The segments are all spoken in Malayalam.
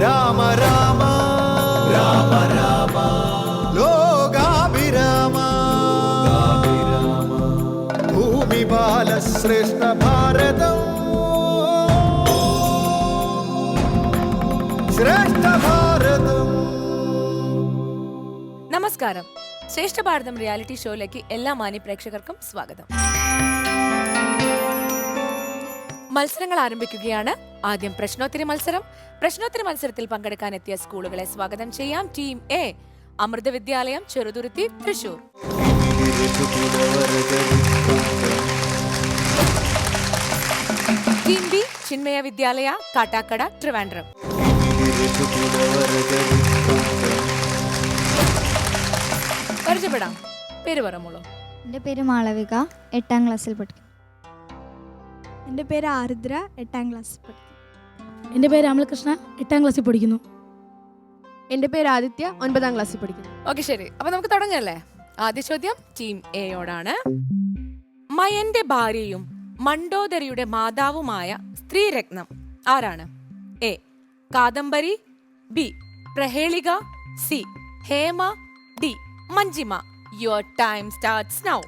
രാമ രാമ. രാമ രാമ ലോകാഭിരാമ. ഭൂമി ബാലശ്രേഷ്ഠ ഭാരതം. ശ്രേഷ്ഠ ഭാരതം. നമസ്കാരം. ശ്രേഷ്ഠ ഭാരതം റിയാലിറ്റി ഷോയിലേക്ക് എല്ലാ മാന്യ പ്രേക്ഷകർക്കും സ്വാഗതം. മത്സരങ്ങൾ ആരംഭിക്കുകയാണ്. ആദ്യം പ്രശ്നോത്തരി മത്സരം. പ്രശ്നോത്തരി മത്സരത്തിൽ പങ്കെടുക്കാൻ എത്തിയ സ്കൂളുകളെ സ്വാഗതം ചെയ്യാം. Team A Amrita Vidyalayam Cheruthuruthy Thrissur. Team B Chinmaya Vidyalaya Kattakada Trivandrum. പരിചയപ്പെടാം. പേര് പറമോളൂ എന്റെ പേര് മാളവിക. എട്ടാം ക്ലാസ്സിൽ പഠിക്കും എന്റെ പേര് ആരുദ്ര എട്ടാം ക്ലാസ്സിൽ പഠിക്കുന്നു. എന്റെ പേര് അമൽകൃഷ്ണ എട്ടാം ക്ലാസ്സിൽ പഠിക്കുന്നു. എന്റെ പേര് ആദിത്യ ഒൻപതാം ക്ലാസ്സിൽ പഠിക്കുന്നു. ഓക്കെ ശരി. അപ്പൊ നമുക്ക് തുടങ്ങല്ലേ? ആദ്യ ചോദ്യം ടീം എയോടാണ് മയന്റെ ഭാര്യയും മണ്ടോദരിയുടെ മാതാവുമായ സ്ത്രീരത്നം ആരാണ്? A Kadambari B Prahelika C Hema D Manjima. Your time starts now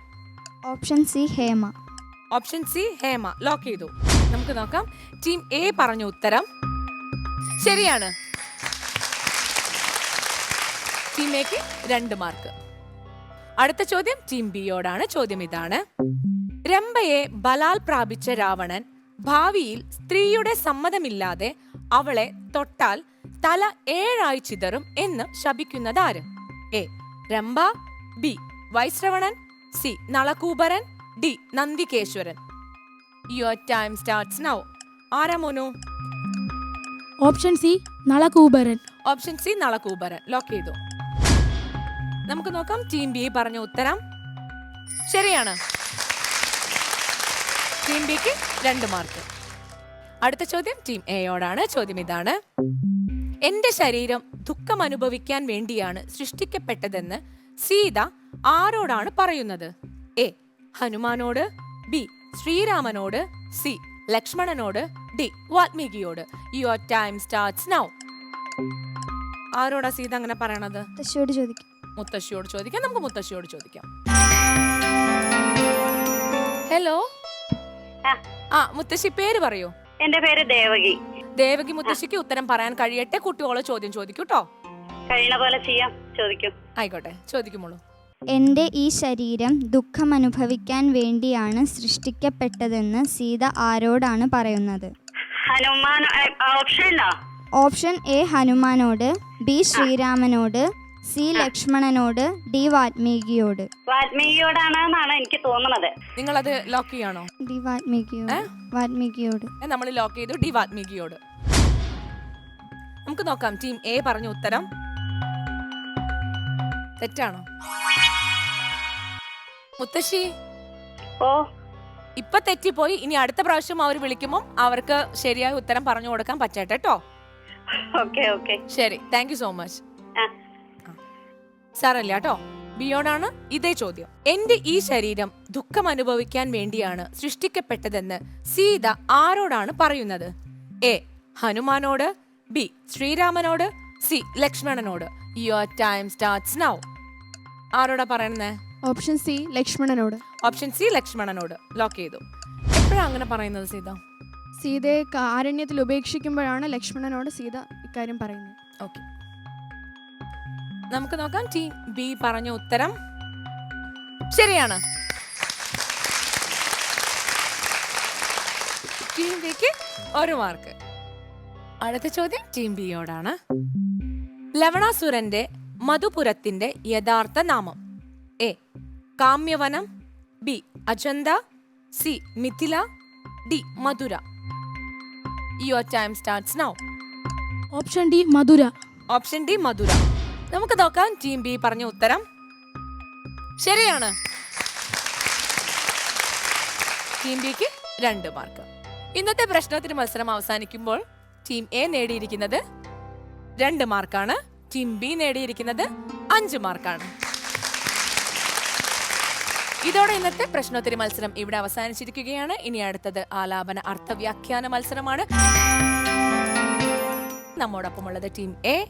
option C Hema. Option C Hema. Lock ചെയ്തു. നമുക്ക് നോക്കാം. ടീം എ പറഞ്ഞ ഉത്തരം. ശരിയാണ്. ടീം എക്ക് രണ്ട് മാർക്ക് അടുത്ത ചോദ്യം ടീം ബിയോടാണ് ചോദ്യം ഇതാണ്. രംഭയെ ബലാൽ പ്രാപിച്ച രാവണൻ ഭാവിയിൽ സ്ത്രീയുടെ സമ്മതമില്ലാതെ അവളെ തൊട്ടാൽ തല ഏഴായി ചിതറും എന്ന് ശപിക്കുന്നതാര് A Rambha B Vaishravanan. C Nalakubaran. D Nandikeshwaran. Your time starts now ആരാ മോനു? Option C Nalakubaran. Option C Nalakubaran. Lock ചെയ്തു. നമുക്ക് നോക്കാം ടീം ബി പറഞ്ഞ ഉത്തരം. ശരിയാണ്. ടീം ബിക്ക് രണ്ട് മാർക്ക് അടുത്ത ചോദ്യം ടീം എയോടാണ് ചോദ്യം ഇതാണ്. എന്റെ ശരീരം ദുഃഖം അനുഭവിക്കാൻ വേണ്ടിയാണ് സൃഷ്ടിക്കപ്പെട്ടതെന്ന് സീത ആരോടാണ് പറയുന്നത്? എ ഹനുമാനോട് ബി ശ്രീരാമനോട് സി ലക്ഷ്മണനോട് ഡി വാൽമീകിയോട്. യുവർ ടൈം സ്റ്റാർട്ട്സ് നൗ ആരോടാ സീത അങ്ങനെ പറയണത്? മുത്തശ്ശിയോട് ചോദിക്കും. മുത്തശ്ശിയോട് ചോദിക്കാം. നമുക്ക് മുത്തശ്ശിയോട് ചോദിക്കാം. ഹലോ ആ. മുത്തശ്ശി പേര് പറയൂ. എന്റെ പേര് ദേവകി. ദേവകി മുത്തശ്ശിക്ക് ഉത്തരം പറയാൻ കഴിയട്ടെ? കുട്ടിയോളെ ചോദ്യം ചോദിക്കൂട്ടോ കഴിയണ പോലെ ചെയ്യാം. ചോദിക്കും. ആയിക്കോട്ടെ. ചോദിക്കുമ്പോളൂ എന്റെ ഈ ശരീരം ദുഃഖം അനുഭവിക്കാൻ വേണ്ടിയാണ് സൃഷ്ടിക്കപ്പെട്ടതെന്ന് സീത ആരോടാണ് പറയുന്നത്? ഹനുമാൻ ഓപ്ഷൻ ഓപ്ഷൻ എ ഹനുമാനോട് ബി ശ്രീരാമനോട് സി ലക്ഷ്മണനോട് ഡി വാൽമീകിയോട് വാൽമീകിയോടാണെന്നാണ് എനിക്ക് തോന്നുന്നത്. നിങ്ങൾ അത് ലോക്ക് ചെയ്യാണോ? ഡി വാൽമീകിയോട് നമ്മൾ ലോക്ക് ചെയ്തു ഡി വാൽമീകിയോട് നമുക്ക് നോക്കാം ടീം എ പറഞ്ഞ ഉത്തരം. തെറ്റാണോ? മുത്തശ്ശി? ഓ. ഇപ്പൊ തെറ്റിപ്പോയി. ഇനി അടുത്ത പ്രാവശ്യം അവർ വിളിക്കുമ്പോൾ അവർക്ക് ശരിയായ ഉത്തരം പറഞ്ഞു കൊടുക്കാൻ പറ്റട്ടെ കേട്ടോ. Okay okay. ശരി. Thank you so much. സാറല്ല കേട്ടോ? ബിയോണാണ് ഇതേ ചോദ്യം. എന്റെ ഈ ശരീരം ദുഃഖം അനുഭവിക്കാൻ വേണ്ടിയാണ് സൃഷ്ടിക്കപ്പെട്ടതെന്ന് സീത ആരോടാണ് പറയുന്നത്? എ. ഹനുമാനോട് ബി. ശ്രീരാമനോട് സി. ലക്ഷ്മണനോട്. യുവർ ടൈം സ്റ്റാർട്ട്സ് നൗ ആരോടാ പറയുന്നേ? ഓപ്ഷൻ സി ലക്ഷ്മണനോട്. ഓപ്ഷൻ സി ലക്ഷ്മണനോട്. ലോക്ക് ചെയ്തു. എപ്പോഴാണ് അങ്ങനെ പറയുന്നത് സീത? സീതയെ കാരുണ്യത്തിൽ ഉപേക്ഷിക്കുമ്പോഴാണ് ലക്ഷ്മണനോട് സീത ഇക്കാര്യം പറയുന്നത്. ഓക്കെ നമുക്ക് നോക്കാം. ടീം ബി പറഞ്ഞ ഉത്തരം. ശരിയാണ്. ടീം ബിക്ക് ഒരു മാർക്ക് അടുത്ത ചോദ്യം ടീം ബിയോടാണ് ലവണാസുരന്റെ മധുപുരത്തിന്റെ യഥാർത്ഥ നാമം. A. Kamyavanam. B. Ajanta. C. Mithila. D. Madhura. Your time starts now option D Madhura. Option D Madhura. നമുക്ക് നോക്കാം ടീം ബി പറഞ്ഞ ഉത്തരം. ശരിയാണ്. ടീം ബിക്ക് രണ്ട് മാർക്ക്. ഇന്നത്തെ പ്രശ്നത്തിന് മത്സരം അവസാനിക്കുമ്പോൾ ടീം എ നേടിയിരിക്കുന്നത് രണ്ട് മാർക്കാണ്. ടീം ബി നേടിയിരിക്കുന്നത് അഞ്ച് മാർക്കാണ്. ഇതോടെ ഇന്നത്തെ പ്രശ്നോത്തരി മത്സരം ഇവിടെ അവസാനിച്ചിരിക്കുകയാണ്. ഇനി അടുത്തത് ആലാപന അർത്ഥവ്യാഖ്യാന മത്സരമാണ്. നമ്മോടൊപ്പമുള്ളത് team A.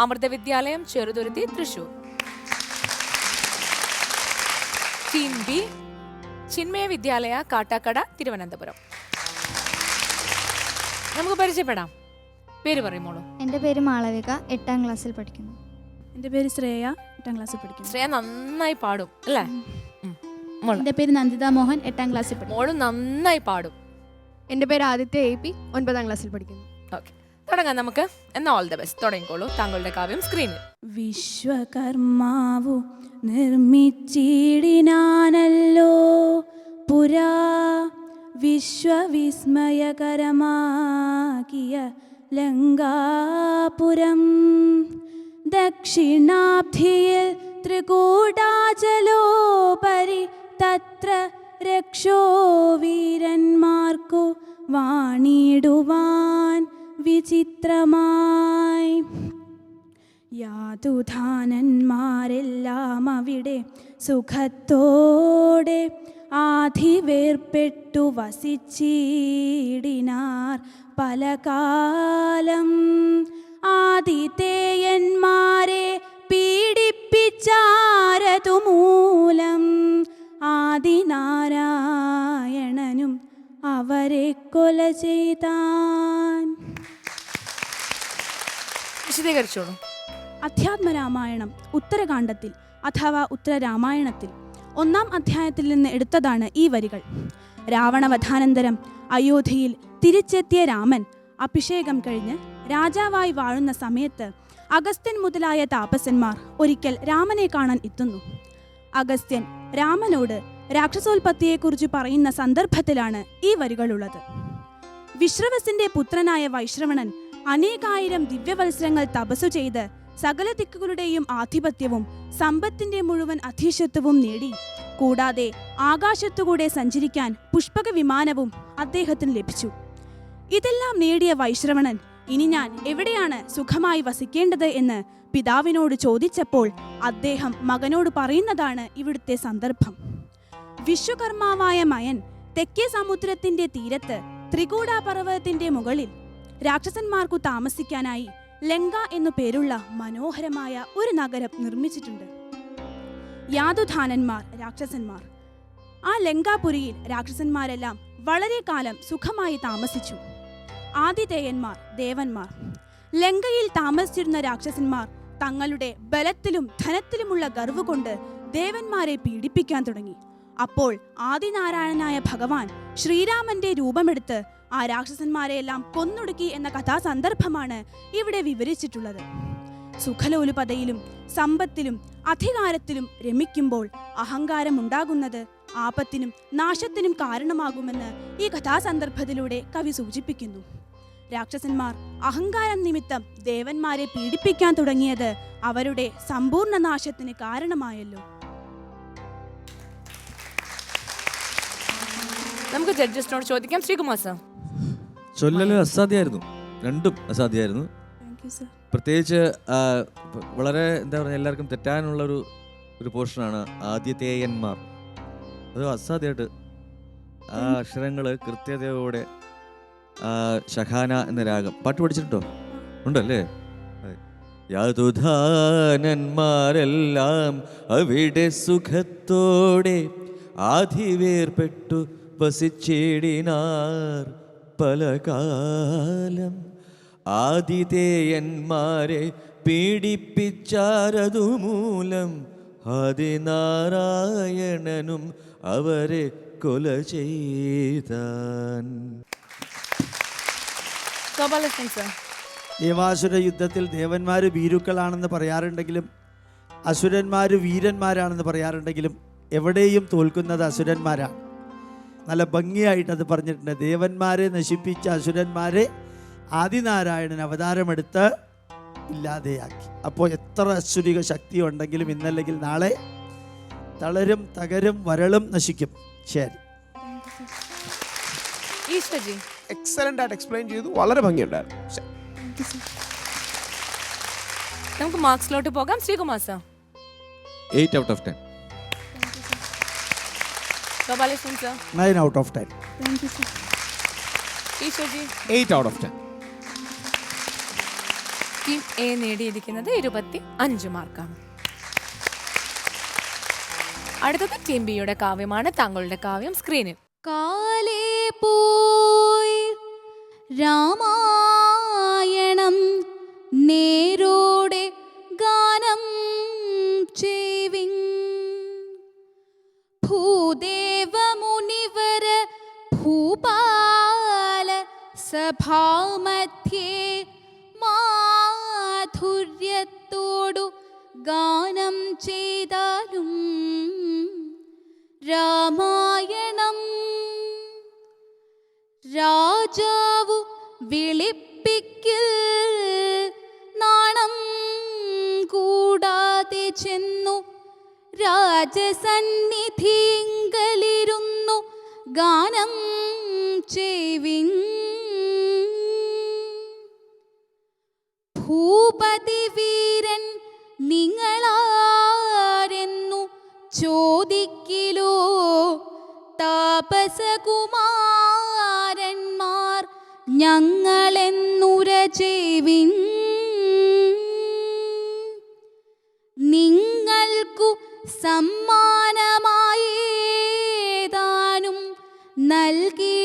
Amrita Vidyalayam Cheruthuruthy Thrissur. Team B. Chinmaya Vidyalaya Kattakada Thiruvananthapuram. നമുക്ക് പരിചയപ്പെടാം. പേര് പറയുമോളൂ എന്റെ പേര് മാളവിക എട്ടാം ക്ലാസ്സിൽ പഠിക്കുന്നു. എന്റെ പേര് ശ്രേയ എട്ടാം ക്ലാസ്സിൽ പഠിക്കുന്നു. ശ്രേയ നന്നായി പാടും അല്ലേ? എന്റെ മോൾ. എന്റെ പേര് നന്ദിത മോഹൻ എട്ടാം ക്ലാസ്സിൽ പഠിക്കുന്നു. മോൾ നന്നായി പാടും. എന്റെ പേര് ആദിത്യ എ പി ഒൻപതാം ക്ലാസ്സിൽ പഠിക്കുന്നു. ഓക്കെ. തുടങ്ങാം നമുക്ക്. എന്നാ ഓൾ ദ ബെസ്റ്റ് തുടങ്ങിക്കോളൂ താങ്കളുടെ കാവ്യം സ്ക്രീനിൽ വിശ്വകർമാവു നിർമ്മിച്ചിടിനാനല്ലോ. പുരാ വിശ്വവിസ്മയകരമാക്കിയ ലങ്കാപുരം. ദക്ഷിണാബ്ധിയിൽ ത്രികൂടാചലോപരി തത്ര രക്ഷോ വീരന്മാർക്കു വാണിടുവാൻ വിചിത്രമായി. യാതുധാനന്മാരെല്ലാം അവിടെ സുഖത്തോടെ ആധിവേർപ്പെട്ടു വസിച്ചിടിനാർ പല കാലം ആദിതേയന്മാരെ പീഡിപ്പിച്ചാരതുമൂലം ആദിനാരായണനും അവരെ കൊല ചെയ്താൻ. വിശദീകരിച്ചോളൂ. അധ്യാത്മരാമായണം ഉത്തരകാണ്ഡത്തിൽ അഥവാ ഉത്തരരാമായണത്തിൽ ഒന്നാം അധ്യായത്തിൽ നിന്ന് എടുത്തതാണ് ഈ വരികൾ. രാവണവധാനന്തരം അയോധ്യയിൽ തിരിച്ചെത്തിയ രാമൻ അഭിഷേകം കഴിഞ്ഞ് രാജാവായി വാഴുന്ന സമയത്ത് അഗസ്ത്യൻ മുതലായ താപസന്മാർ ഒരിക്കൽ രാമനെ കാണാൻ എത്തുന്നു. അഗസ്ത്യൻ രാമനോട് രാക്ഷസോൽപത്തിയെക്കുറിച്ച് പറയുന്ന സന്ദർഭത്തിലാണ് ഈ വരികളുള്ളത്. വിശ്രവസിന്റെ പുത്രനായ വൈശ്രവണൻ അനേകായിരം ദിവ്യവത്സരങ്ങൾ തപസ്സു ചെയ്ത് സകല ദിക്കുകളുടെയും ആധിപത്യവും സമ്പത്തിന്റെ മുഴുവൻ അധീശത്വവും നേടി. കൂടാതെ ആകാശത്തുകൂടെ സഞ്ചരിക്കാൻ പുഷ്പക വിമാനവും അദ്ദേഹത്തിന് ലഭിച്ചു. ഇതെല്ലാം നേടിയ വൈശ്രവണൻ ഇനി ഞാൻ എവിടെയാണ് സുഖമായി വസിക്കേണ്ടത്? എന്ന് പിതാവിനോട് ചോദിച്ചപ്പോൾ അദ്ദേഹം മകനോട് പറയുന്നതാണ് ഇവിടുത്തെ സന്ദർഭം. വിശ്വകർമാവായ മയൻ തെക്കേ സമുദ്രത്തിന്റെ തീരത്ത് ത്രികൂടാപർവതത്തിന്റെ മുകളിൽ രാക്ഷസന്മാർക്കു താമസിക്കാനായി ലങ്ക എന്നു പേരുള്ള മനോഹരമായ ഒരു നഗരം നിർമ്മിച്ചിട്ടുണ്ട്. യാതുധാനന്മാർ രാക്ഷസന്മാർ. ആ ലങ്കാപുരിയിൽ രാക്ഷസന്മാരെല്ലാം വളരെ കാലം സുഖമായി താമസിച്ചു. ആതിഥേയന്മാർ ദേവന്മാർ. ലങ്കയിൽ താമസിച്ചിരുന്ന രാക്ഷസന്മാർ തങ്ങളുടെ ബലത്തിലും ധനത്തിലുമുള്ള ഗർവ് കൊണ്ട് ദേവന്മാരെ പീഡിപ്പിക്കാൻ തുടങ്ങി. അപ്പോൾ ആദിനാരായണനായ ഭഗവാൻ ശ്രീരാമന്റെ രൂപമെടുത്ത് ആ രാക്ഷസന്മാരെയെല്ലാം കൊന്നൊടുക്കി എന്ന കഥാസന്ദർഭമാണ് ഇവിടെ വിവരിച്ചിട്ടുള്ളത്. സുഖലോലുപതയിലും സമ്പത്തിലും അധികാരത്തിലും രമിക്കുമ്പോൾ അഹങ്കാരം ഉണ്ടാകുന്നത് ആപത്തിനും നാശത്തിനും കാരണമാകുമെന്ന് ഈ കഥാസന്ദർഭത്തിലൂടെ കവി സൂചിപ്പിക്കുന്നു. രാക്ഷസന്മാർ അഹങ്കാരം നിമിത്തം ദേവന്മാരെ പീഡിപ്പിക്കാൻ തുടങ്ങിയത് അവരുടെ സമ്പൂർണ നാശത്തിന് കാരണമായല്ലോ. നമുക്ക് ജഡ്ജസിനോട് ചോദിക്കാം. ശ്രീകുമാർ സർ. ചൊല്ലല് അസാധ്യമായിരുന്നു രണ്ടും അസാധ്യമായിരുന്നു പ്രത്യേകിച്ച് വളരെ എന്താ പറയുക എല്ലാവർക്കും തെറ്റാനുള്ള ഒരു ഒരു പോർഷനാണ് ആദ്യത്തേയന്മാർ അത് അസാധ്യമായിട്ട് ആ അക്ഷരങ്ങൾ കൃത്യതയോടെ ശഖാന എന്ന രാഗം. പാട്ട് പഠിച്ചിട്ടുണ്ടോ? ഉണ്ടല്ലേ. യാതുധാനന്മാരെല്ലാം അവിടെ സുഖത്തോടെ ആധിവേർപ്പെട്ടു വസിച്ചിടിനാർ. പല കാലം ആതിഥേയന്മാരെ പീഡിപ്പിച്ചാരതു മൂലം ആദിനാരായണനും അവരെ കൊല ചെയ്താൻ. ഗോപാലകൃഷ്ണൻ ദേവാസുര യുദ്ധത്തിൽ ദേവന്മാർ ഭീരുക്കളാണെന്ന് പറയാറുണ്ടെങ്കിലും അസുരന്മാർ വീരന്മാരാണെന്ന് പറയാറുണ്ടെങ്കിലും എവിടെയും തോൽക്കുന്നത് അസുരന്മാരാണ്. നല്ല ഭംഗിയായിട്ട് അത് പറഞ്ഞിട്ടുണ്ട്. ദേവന്മാരെ നശിപ്പിച്ച അസുരന്മാരെ ആദിനാരായണൻ അവതാരമെടുത്ത് ഇല്ലാതെയാക്കി. അപ്പോൾ എത്ര അസുരിക ശക്തി ഉണ്ടെങ്കിലും ഇന്നല്ലെങ്കിൽ നാളെ തളരും തകരും വരളും നശിക്കും. ശരി. എക്സലന്റ് ആയിട്ട് എക്സ്പ്ലെയിൻ ചെയ്തു. വളരെ ഭംഗിയുണ്ടായിരുന്നു. നമുക്ക് മാർക്സിലോട്ട് പോകാം. Sreekumar sir eight out of ten Gopalakrishnan out of out of ten thank you sir Eshwaji eight out of ten team A നേടിയിരിക്കുന്നത് ഇരുപത്തി അഞ്ച് മാർക്കാണ്. അടുത്തത് ടീം ബിയുടെ കാവ്യമാണ്. താങ്കളുടെ കാവ്യം സ്ക്രീനിൽ കാലേ പോയി രാമായണം നേരോടെ സഭാമധ്യേ മാധുര്യത്തോടു ഗാനം ചെയ്താലും രാമായണം രാജാവു വിളിപ്പിക്കൽ നാണം കൂടാതെ ചെന്നു രാജസന്നിധിങ്കലിരുന്നു ഗാനം ചെയ്വിൻ ഭൂപതി വീരൻ നിങ്ങളാരെന്നു ചോദിക്കിലോ? താപസകുമാരന്മാർ ഞങ്ങളെന്നുര ചെയ്വിൻ നിങ്ങൾക്കു സമ്മാനമായേതാനും നൽകിയിടുകിൽ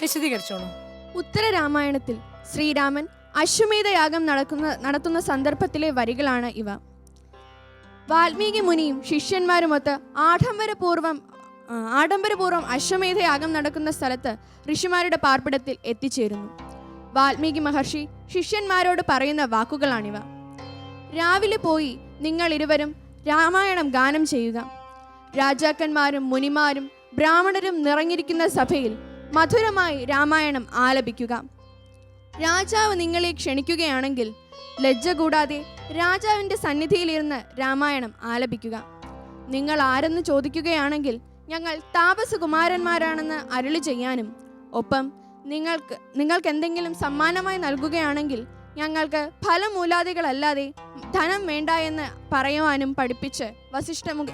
വിശദീകരിച്ചോളൂ. ഉത്തരരാമായണത്തിൽ ശ്രീരാമൻ അശ്വമേധയാഗം നടക്കുന്ന നടത്തുന്ന സന്ദർഭത്തിലെ വരികളാണ് ഇവ. വാൽമീകി മുനിയും ശിഷ്യന്മാരുമൊത്ത് ആഡംബരപൂർവം ആ, ആഡംബരപൂർവം അശ്വമേധയാഗം നടക്കുന്ന സ്ഥലത്ത് ഋഷിമാരുടെ പാർപ്പിടത്തിൽ എത്തിച്ചേരുന്നു. വാൽമീകി മഹർഷി ശിഷ്യന്മാരോട് പറയുന്ന വാക്കുകളാണിവ. രാവിലെ പോയി നിങ്ങൾ ഇരുവരും രാമായണം ഗാനം ചെയ്യുക. രാജാക്കന്മാരും മുനിമാരും ബ്രാഹ്മണരും നിറഞ്ഞിരിക്കുന്ന സഭയിൽ മധുരമായി രാമായണം ആലപിക്കുക. രാജാവ് നിങ്ങളെ ക്ഷണിക്കുകയാണെങ്കിൽ ലജ്ജ കൂടാതെ രാജാവിന്റെ സന്നിധിയിലിരുന്ന് രാമായണം ആലപിക്കുക. നിങ്ങൾ ആരെന്ന് ചോദിക്കുകയാണെങ്കിൽ ഞങ്ങൾ താപസകുമാരന്മാരാണെന്ന് അരുളി ചെയ്യാനും. ഒപ്പം നിങ്ങൾക്ക് നിങ്ങൾക്ക് എന്തെങ്കിലും സമ്മാനമായി നൽകുകയാണെങ്കിൽ ഞങ്ങൾക്ക് ഫലമൂലാദികളല്ലാതെ ധനം വേണ്ട എന്ന് പറയുവാനും പഠിപ്പിച്ച് വസിഷ്ഠമുഖ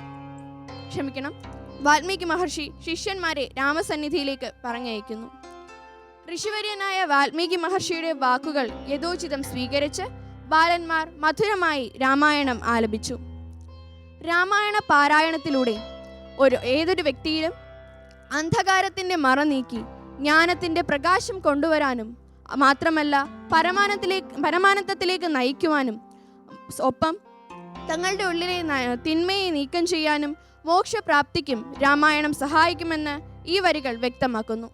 ക്ഷമിക്കണം. വാൽമീകി മഹർഷി ശിഷ്യന്മാരെ രാമസന്നിധിയിലേക്ക് പറഞ്ഞയക്കുന്നു. ഋഷിവര്യനായ വാൽമീകി മഹർഷിയുടെ വാക്കുകൾ യഥോചിതം സ്വീകരിച്ച് ബാലന്മാർ മധുരമായി രാമായണം ആലപിച്ചു. രാമായണ പാരായണത്തിലൂടെ ഒരു ഏതൊരു വ്യക്തിയിലും അന്ധകാരത്തിന്റെ മറ നീക്കി ജ്ഞാനത്തിന്റെ പ്രകാശം കൊണ്ടുവരാനും മാത്രമല്ല പരമാനത്തിലേക്ക് പരമാനന്ദത്തിലേക്ക് നയിക്കുവാനും ഒപ്പം തങ്ങളുടെ ഉള്ളിലെ തിന്മയെ നീക്കം ചെയ്യാനും മോക്ഷപ്രാപ്തിക്കും രാമായണം സഹായിക്കുമെന്ന് ഈ വരികൾ വ്യക്തമാക്കുന്നു.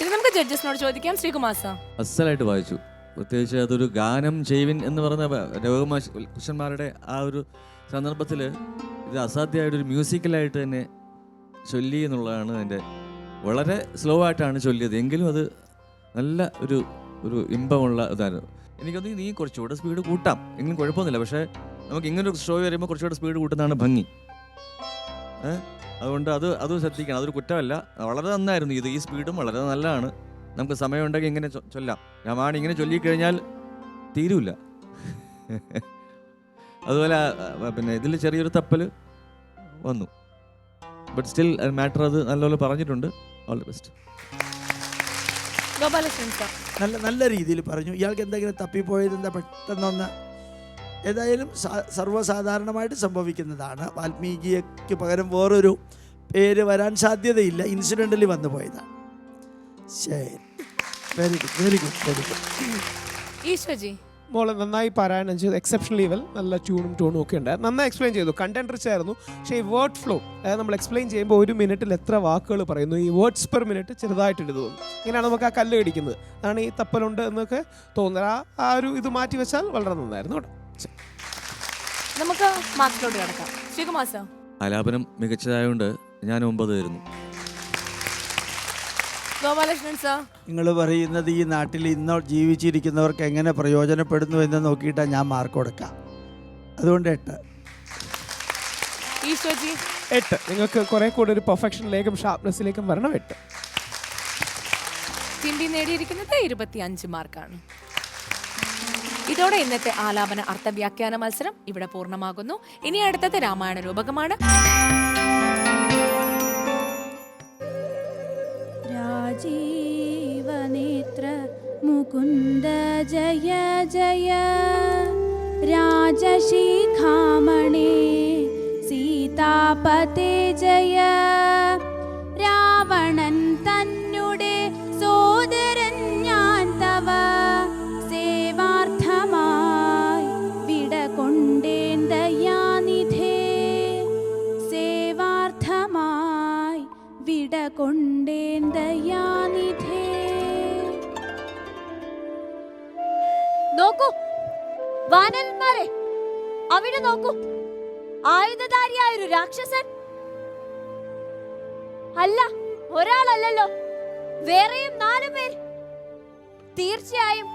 ഇനി നമുക്ക് ജഡ്ജസിനോട് ചോദിക്കാം. ശ്രീകുമാർ സാർ. അസലായിട്ട് വായിച്ചു. പ്രത്യേകിച്ച് അതൊരു ഗാനം ചെയ്വിൻ എന്ന് പറഞ്ഞ രഘുമാഷ് കൃഷ്ണന്മാരുടെ ആ ഒരു സന്ദർഭത്തിൽ ഇത് അസാധ്യമായിട്ടൊരു മ്യൂസിക്കലായിട്ട് തന്നെ ചൊല്ലി എന്നുള്ളതാണ് എന്റെ വളരെ സ്ലോ ആയിട്ടാണ് ചൊല്ലിയത്. എങ്കിലും അത് നല്ല ഒരു ഒരു ഇമ്പമുള്ള ഇതായിരുന്നു. എനിക്കൊന്ന് നീ കുറച്ചുകൂടെ സ്പീഡ് കൂട്ടാം. എങ്കിലും കുഴപ്പമൊന്നുമില്ല. പക്ഷേ നമുക്ക് ഇങ്ങനെ ഒരു ഷോ വരുമ്പോൾ കുറച്ചുകൂടെ സ്പീഡ് കൂട്ടുന്നതാണ് ഭംഗി. അതുകൊണ്ട് അത് അത് ശ്രദ്ധിക്കണം. അതൊരു കുറ്റമല്ല. വളരെ നന്നായിരുന്നു ഇത്. ഈ സ്പീഡും വളരെ നല്ലതാണ്. നമുക്ക് സമയമുണ്ടെങ്കിൽ ഇങ്ങനെ ചൊല്ലാം. രാമായണം ഇങ്ങനെ ചൊല്ലിക്കഴിഞ്ഞാൽ തീരൂല അതുപോലെ പിന്നെ ഇതിൽ ചെറിയൊരു തപ്പൽ വന്നു. ബട്ട് സ്റ്റിൽ മാറ്റർ അത് നല്ലപോലെ പറഞ്ഞിട്ടുണ്ട്. All the best Gopalakrishnan sir നല്ല നല്ല രീതിയിൽ പറഞ്ഞു. ഇയാൾക്ക് എന്തെങ്കിലും തപ്പിപ്പോയത് എന്താ പെട്ടെന്നൊന്ന് ഏതായാലും സർവസാധാരണമായിട്ട് സംഭവിക്കുന്നതാണ്. വാൽമീകിക്ക് പകരം വേറൊരു പേര് വരാൻ സാധ്യതയില്ല. ഇൻസിഡന്റലി വന്നു പോയതാണ്. ശരി. Very good very good very good Eshwaji മോൾ നന്നായി പാരായണം ചെയ്തു. എക്സെപ്ഷൻ ലെവൽ നല്ല ട്യൂണും ടോണും ഒക്കെ ഉണ്ടായിരുന്നു. നന്നായി എക്സ്പ്ലെയിൻ ചെയ്തു. കണ്ടന്റ് റിച്ച് ആയിരുന്നു. പക്ഷേ ഈ വേർഡ് ഫ്ലോ അതായത് നമ്മൾ എക്സ്പ്ലെയിൻ ചെയ്യുമ്പോൾ ഒരു മിനിറ്റിൽ എത്ര വാക്കുകൾ പറയുന്നു ഈ വേർഡ്സ് പെർ മിനിറ്റ് ചെറുതായിട്ട് എടുത്തു തോന്നും ഇങ്ങനെയാണ് നമുക്ക് ആ കല്ല് കടിക്കുന്നത് അതാണ് ഈ തപ്പലുണ്ട് എന്നൊക്കെ തോന്നുന്നത്. ആ ആ ഒരു ഇത് മാറ്റി വെച്ചാൽ വളരെ നന്നായിരുന്നു കേട്ടോ. നമുക്ക് മാർക്സിലോട്ട് കിടക്കാം. ശ്രീകുമാർ സാർ. ആലാപനം മികച്ചതായതുകൊണ്ട് ഞാൻ ഒമ്പത് തരുന്നു. ഗോപാലകൃഷ്ണൻ സാർ നിങ്ങൾ പറയുന്നത് ഈ നാട്ടിൽ ഇന്നോ ജീവിച്ചിരിക്കുന്നവർക്ക് എങ്ങനെ പ്രയോജനപ്പെടുന്നു എന്ന് നോക്കിയിട്ടാണ് ഞാൻ മാർക്ക് കൊടുക്കാം. അതുകൊണ്ട് എട്ട്. ഈശോജി. എട്ട്. നിങ്ങൾക്ക് കുറെ കൂടെ ഒരു പെർഫെക്ഷനിലേക്കും ഷാർപ്നെസ്സിലേക്കും വരണം. എട്ട്. ചിന്തി നേടിയിരിക്കുന്നത് ഇരുപത്തി അഞ്ച് മാർക്കാണ് ഇതോടെ ഇന്നത്തെ ആലാപന അർത്ഥവ്യാഖ്യാന മത്സരം ഇവിടെ പൂർണമാകുന്നു. ഇനി അടുത്തത് രാമായണ രൂപകമാണ്. जीवनेत्र मुकुन्द जय जय। राजशिखामणे सीतापते जय। വാനന്മാരെ അവിടെ നോക്കൂ. ആയുധധാരിയായ ഒരു രാക്ഷസൻ. അല്ല ഒരാളല്ലല്ലോ. വേറെയും നാലു പേർ. തീർച്ചയായും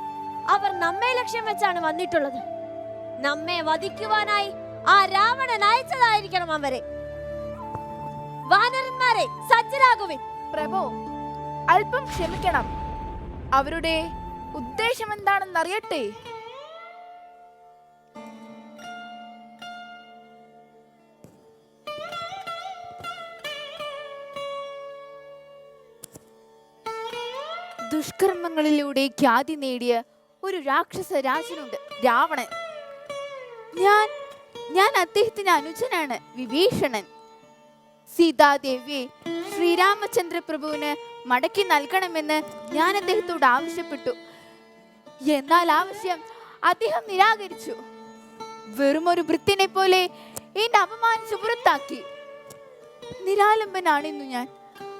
അവർ നമ്മെ ലക്ഷ്യം വെച്ചാണ് വന്നിട്ടുള്ളത്. നമ്മെ വധിക്കുവാനായി ആ രാവണൻ അയച്ചതായിരിക്കണം അവരെ. വാനരന്മാരെ സജ്ജരാകുവിൻ. പ്രഭോ അല്പം ക്ഷമിക്കണം. അവരുടെ ഉദ്ദേശം എന്താണെന്ന് ദുഷ്കർമ്മങ്ങളിലൂടെ ഖ്യാതി നേടിയ ഒരു രാക്ഷസ രാജനുണ്ട് രാവണൻ. ഞാൻ ഞാൻ അദ്ദേഹത്തിന്റെ അനുജനാണ് വിഭീഷണൻ സീതാദേവിയെ ശ്രീരാമചന്ദ്ര പ്രഭുവിന് മടക്കി നൽകണമെന്ന് ഞാൻ അദ്ദേഹത്തോട് ആവശ്യപ്പെട്ടു. എന്നാൽ ആവശ്യം അദ്ദേഹം നിരാകരിച്ചു. വെറും ഒരു വൃത്തിനെ പോലെ എന്നെ അപമാനിച്ചു പുറത്താക്കി. നിരാലംബനാണിന്നു ഞാൻ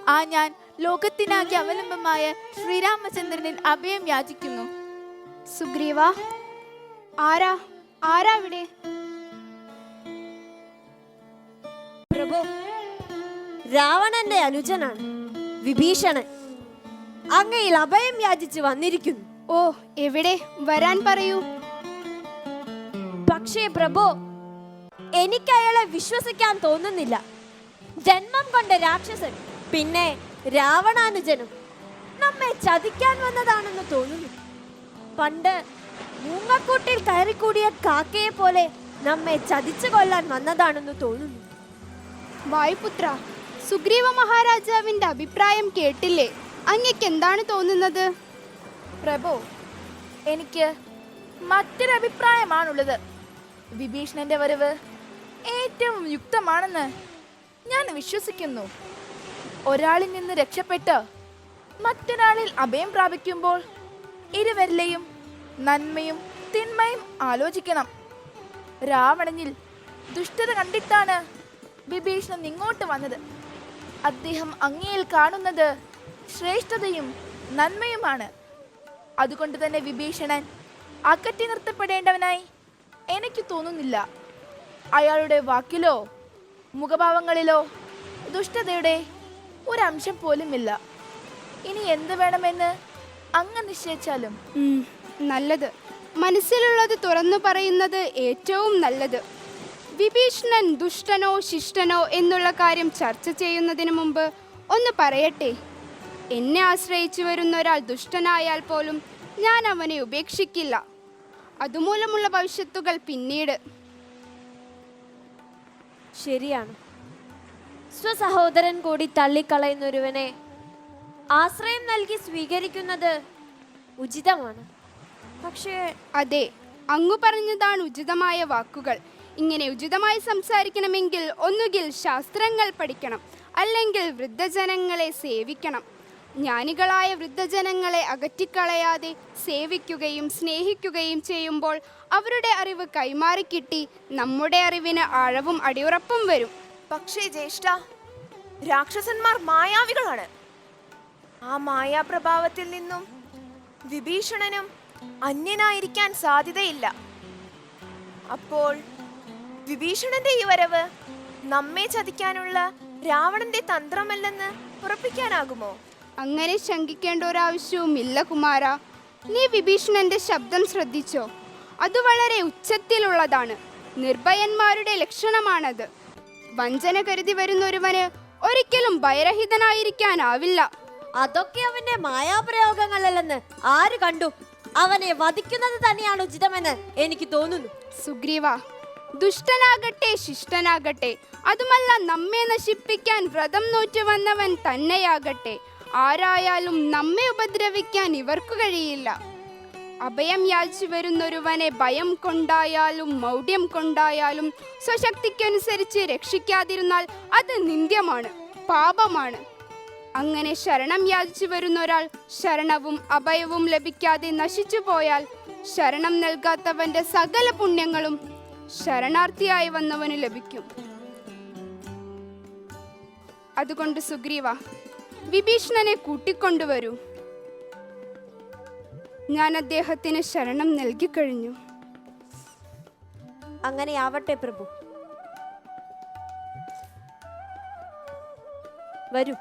ആ ഞാൻ ലോകത്തിനാകെ അവലംബമായ ശ്രീരാമചന്ദ്രനിൽ അഭയം യാചിക്കുന്നു. സുഗ്രീവ ആരാ ആരാ ഇവിടെ പ്രഭു രാവണന്റെ അനുജനാണ് വിഭീഷണൻ. അങ്ങയിൽ അഭയം യാചിച്ച് വന്നിരിക്കുന്നു. ഓ എവിടെ? വരാൻ പറയൂ. പക്ഷേ പ്രഭു എനിക്ക് അയാളെ വിശ്വസിക്കാൻ തോന്നുന്നില്ല. ജന്മം കൊണ്ട രാക്ഷസൻ പിന്നെ രാവണാനുജനും നമ്മെ ചതിക്കാൻ വന്നതാണെന്ന് തോന്നുന്നു. പണ്ട് മൂങ്ങക്കൂട്ടിൽ കയറിക്കൂടിയ കാക്കയെ പോലെ നമ്മെ ചതിച്ചു കൊല്ലാൻ വന്നതാണെന്ന് തോന്നുന്നു. വായുപുത്ര സുഗ്രീവ മഹാരാജാവിന്റെ അഭിപ്രായം കേട്ടില്ലേ? അങ്ങക്ക് എന്താണ് തോന്നുന്നത്? പ്രഭു എനിക്ക് മറ്റൊരഭിപ്രായമാണുള്ളത്. വിഭീഷണന്റെ വരവ് ഏറ്റവും യുക്തമാണെന്ന് ഞാൻ വിശ്വസിക്കുന്നു. ഒരാളിൽ നിന്ന് രക്ഷപ്പെട്ട് മറ്റൊരാളിൽ അഭയം പ്രാപിക്കുമ്പോൾ ഇരുവരിലെയും നന്മയും തിന്മയും ആലോചിക്കണം. രാവണനിൽ ദുഷ്ടത കണ്ടിട്ടാണ് വിഭീഷണൻ ഇങ്ങോട്ട് വന്നത്. അദ്ദേഹം അങ്ങയിൽ കാണുന്നത് ശ്രേഷ്ഠതയും നന്മയുമാണ്. അതുകൊണ്ട് തന്നെ വിഭീഷണൻ അകറ്റി നിർത്തപ്പെടേണ്ടവനായി എനിക്ക് തോന്നുന്നില്ല. അയാളുടെ വാക്കിലോ മുഖഭാവങ്ങളിലോ ദുഷ്ടതയുടെ ഒരംശം ഇല്ല ഇനി എന്ത് വേണമെന്ന് അങ്ങ് നിശ്ചയിച്ചാലും? നല്ലത്. മനസ്സിലുള്ളത് തുറന്നു പറയുന്നത് ഏറ്റവും നല്ലത്. വിഭീഷണൻ ദുഷ്ടനോ ശിഷ്ടനോ എന്നുള്ള കാര്യം ചർച്ച ചെയ്യുന്നതിന് മുമ്പ് ഒന്ന് പറയട്ടെ. എന്നെ ആശ്രയിച്ചു വരുന്ന ഒരാൾ ദുഷ്ടനായാൽ പോലും ഞാൻ അവനെ ഉപേക്ഷിക്കില്ല. അതുമൂലമുള്ള ഭവിഷ്യത്തുകൾ പിന്നീട്. ശരിയാണ്. സ്വസഹോദരൻ കൂടി തള്ളിക്കളയുന്ന ഒരുവനെ ആശ്രയം നൽകി സ്വീകരിക്കുന്നത് ഉചിതമാണ്. പക്ഷേ അതെ അങ്ങു പറഞ്ഞതാണ് ഉചിതമായ വാക്കുകൾ. ഇങ്ങനെ ഉചിതമായി സംസാരിക്കണമെങ്കിൽ ഒന്നുകിൽ ശാസ്ത്രങ്ങൾ പഠിക്കണം അല്ലെങ്കിൽ വൃദ്ധജനങ്ങളെ സേവിക്കണം. ജ്ഞാനികളായ വൃദ്ധജനങ്ങളെ അകറ്റിക്കളയാതെ സേവിക്കുകയും സ്നേഹിക്കുകയും ചെയ്യുമ്പോൾ അവരുടെ അറിവ് കൈമാറിക്കിട്ടി നമ്മുടെ അറിവിന് ആഴവും അടിയുറപ്പും വരും. പക്ഷേ ജ്യേഷ്ഠ രാക്ഷസന്മാർ മായാവികളാണ്. ആ മായാപ്രഭാവത്തിൽ നിന്നും വിഭീഷണനും അന്യനായിരിക്കാൻ സാധ്യതയില്ല. അപ്പോൾ വിഭീഷണന്റെ ഈ വരവ് നമ്മെ ചതിക്കാനുള്ള രാവണന്റെ തന്ത്രമല്ലെന്ന് ഉറപ്പിക്കാനാകുമോ? അങ്ങനെ ശങ്കിക്കേണ്ട ഒരാവശ്യവും ഇല്ല കുമാര. നീ വിഭീഷണന്റെ ശബ്ദം ശ്രദ്ധിച്ചോ? അത് വളരെ ഉച്ചത്തിലുള്ളതാണ്. നിർഭയന്മാരുടെ ലക്ഷണമാണത്. വഞ്ചന കരുതി വരുന്ന ഒരുവന് ഒരിക്കലും ഭയരഹിതനായിരിക്കാനാവില്ല. അതൊക്കെ അവന്റെ മായാപ്രയോഗങ്ങളല്ലെന്ന് ആര് കണ്ടു? അവനെ വധിക്കുന്നത് തന്നെയാണ് ഉചിതമെന്ന് എനിക്ക് തോന്നുന്നു. സുഗ്രീവ ദുഷ്ടനാകട്ടെ ശിഷ്ടനാകട്ടെ അതുമല്ല നമ്മെ നശിപ്പിക്കാൻ വ്രതം നോറ്റു വന്നവൻ തന്നെയാകട്ടെ. ആരായാലും നമ്മെ ഉപദ്രവിക്കാൻ ഇവർക്കു കഴിയില്ല. അഭയം യാചിച്ചു വരുന്നൊരുവനെ ഭയം കൊണ്ടായാലും മൗഢ്യം കൊണ്ടായാലും സ്വശക്തിക്കനുസരിച്ച് രക്ഷിക്കാതിരുന്നാൽ അത് നിന്ദ്യമാണ് പാപമാണ്. അങ്ങനെ ശരണം യാചിച്ചു വരുന്ന ഒരാൾ ശരണവും അഭയവും ലഭിക്കാതെ നശിച്ചു പോയാൽ ശരണം നൽകാത്തവന്റെ സകല പുണ്യങ്ങളും ശരണാർത്ഥിയായി വന്നവന് ലഭിക്കും. അതുകൊണ്ട് സുഗ്രീവ വിഭീഷണനെ കൂട്ടിക്കൊണ്ടുവരൂ. ഞാൻ അദ്ദേഹത്തിന് ശരണം നൽകിക്കഴിഞ്ഞു അങ്ങനെ ആവട്ടെ പ്രഭു. വരൂ.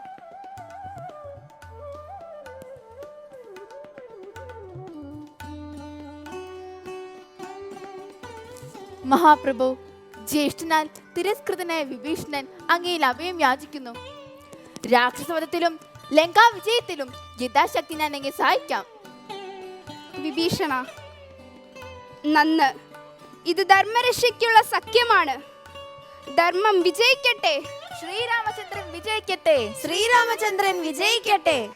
മഹാപ്രഭു ജ്യേഷ്ഠനാൽ തിരസ്കൃതനായ വിഭീഷണൻ അങ്ങയിൽ അഭയം യാചിക്കുന്നു. രാക്ഷസവധത്തിലും ലങ്കാ വിജയത്തിലും യഥാശക്തി ഞാൻ അങ്ങെ സഹായിക്കാം. വിഭീഷണ. നന്ന്. ഇത് ധർമ്മരക്ഷയ്ക്കുള്ള സഖ്യമാണ്. ധർമ്മം വിജയിക്കട്ടെ. ശ്രീരാമചന്ദ്രൻ വിജയിക്കട്ടെ. ശ്രീരാമചന്ദ്രൻ വിജയിക്കട്ടെ.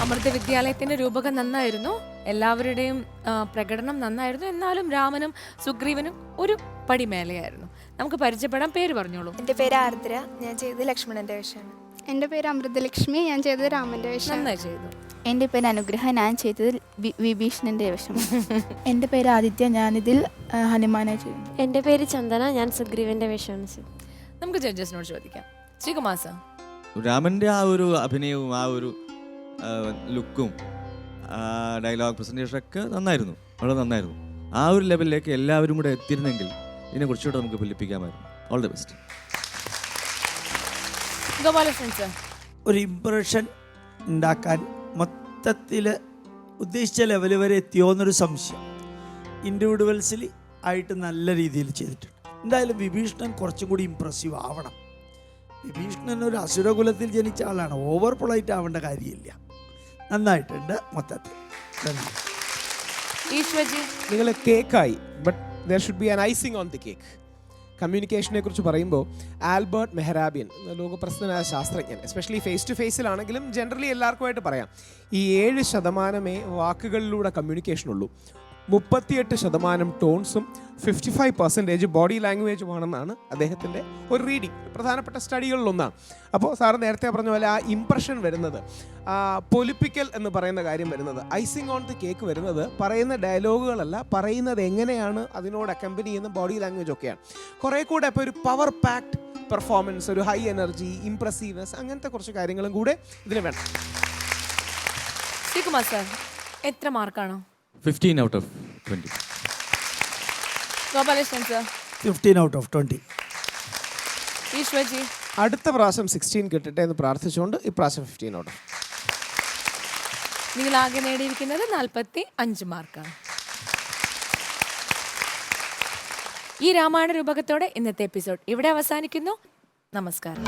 അമൃത വിദ്യാലയത്തിന്റെ രൂപകം നന്നായിരുന്നു. എല്ലാവരുടെയും പ്രകടനം നന്നായിരുന്നു. എന്നാലും രാമനും സുഗ്രീവനും ഒരു പടി മേലെയായിരുന്നു നമുക്ക് പരിചയപ്പെടാൻ പേര് പറഞ്ഞോളൂ. എന്റെ പേര് ആർദ്ര. ഞാൻ ചെയ്തത് ലക്ഷ്മണന്റെ വേഷമാണ്. എന്റെ പേര് അമൃതലക്ഷ്മി. ഞാൻ ചെയ്തത് രാമന്റെ വേഷം നന്നായി ചെയ്തു. എന്റെ പേര് അനുഗ്രഹ. ഞാൻ ചെയ്തത് വിഭീഷണന്റെ വേഷം എന്റെ പേര് ആദിത്യ. ഞാനിതിൽ ഹനുമാനായി ചെയ്യുന്നു. എന്റെ പേര് ചന്ദന. ഞാൻ സുഗ്രീവന്റെ വേഷമാണ് ചെയ്തത്. നമുക്ക് ജഡ്ജസിനോട് ചോദിക്കാം. ശ്രീകുമാസ രാമന്റെ ആ ഒരു അഭിനയവും ആ ഒരു ലുക്കും ഡയലോഗ് പ്രസന്റേഷനൊക്കെ നന്നായിരുന്നു. വളരെ നന്നായിരുന്നു. ആ ഒരു ലെവലിലേക്ക് എല്ലാവരും കൂടെ എത്തിയിരുന്നെങ്കിൽ ഇതിനെ കുറച്ചുകൂടെ നമുക്ക് ഫലിപ്പിക്കാമായിരുന്നു. All the best Gopalakrishnan sir ഒരു ഇമ്പ്രഷൻ ഉണ്ടാക്കാൻ മൊത്തത്തിൽ ഉദ്ദേശിച്ച ലെവൽ വരെ എത്തിയോ എന്നൊരു സംശയം. ഇൻഡിവിജ്വൽസിൽ ആയിട്ട് നല്ല രീതിയിൽ ചെയ്തിട്ടുണ്ട്. എന്തായാലും വിഭീഷണൻ കുറച്ചും കൂടി ഇമ്പ്രസീവ് ആവണം. വിഭീഷണൻ ഒരു അസുരകുലത്തിൽ ജനിച്ച ആളാണ്. ഓവർ പൊളൈറ്റ് ആവേണ്ട കാര്യമില്ല. നന്നായിട്ടുണ്ട് മൊത്തത്തിൽ. നിങ്ങൾ കേക്കായി but there should be an icing on the cake കമ്മ്യൂണിക്കേഷനെ കുറിച്ച് പറയുമ്പോൾ ആൽബർട്ട് മെഹ്റാബിയൻ ലോകപ്രസിദ്ധനായ ശാസ്ത്രജ്ഞൻ എസ്പെഷ്യലി ഫേസ് ടു ഫേസിലാണെങ്കിലും ജനറലി എല്ലാവർക്കുമായിട്ട് പറയാം. ഈ ഏഴ് ശതമാനമേ വാക്കുകളിലൂടെ കമ്മ്യൂണിക്കേഷൻ ഉള്ളൂ. മുപ്പത്തിയെട്ട് ശതമാനം ടോൺസും ഫിഫ്റ്റി ഫൈവ് പെർസെന്റേജ് ബോഡി ലാംഗ്വേജുമാണെന്നാണ് അദ്ദേഹത്തിന്റെ ഒരു റീഡിങ് പ്രധാനപ്പെട്ട സ്റ്റഡികളിലൊന്നാണ് അപ്പോൾ സാറ് നേരത്തെ പറഞ്ഞ പോലെ ആ ഇംപ്രഷൻ വരുന്നത് പൊലിപ്പിക്കൽ എന്ന് പറയുന്ന കാര്യം വരുന്നത് ഐസിങ് ഓൺ ദി കേക്ക് വരുന്നത് പറയുന്ന ഡയലോഗുകളല്ല പറയുന്നത് എങ്ങനെയാണ് അതിനോട് അക്കമ്പനി ചെയ്യുന്ന ബോഡി ലാംഗ്വേജ് ഒക്കെയാണ്. കുറേ കൂടെ ഇപ്പോൾ ഒരു പവർ പാക്ഡ് പെർഫോമൻസ് ഒരു ഹൈ എനർജി ഇംപ്രസീവ്നെസ് അങ്ങനത്തെ കുറച്ച് കാര്യങ്ങളും കൂടെ ഇതിന് വേണം. എത്ര മാർക്കാണ് fifteen out of twenty Gopalakrishnan sir fifteen out of twenty Eshwaji അടുത്ത പ്രാവശ്യം സിക്സ്റ്റീൻ കിട്ടട്ടെ എന്ന് പ്രാർത്ഥിച്ചുകൊണ്ട് ഇപ്രാവശ്യം ഫിഫ്റ്റീൻ ഔട്ട് ഓഫ് നിങ്ങൾ ആകെ നേടിയിരിക്കുന്നത് നാൽപ്പത്തി അഞ്ച് മാർക്കാണ്. ഈ രാമായണ രൂപകത്തോടെ ഇന്നത്തെ എപ്പിസോഡ് ഇവിടെ അവസാനിക്കുന്നു. നമസ്കാരം.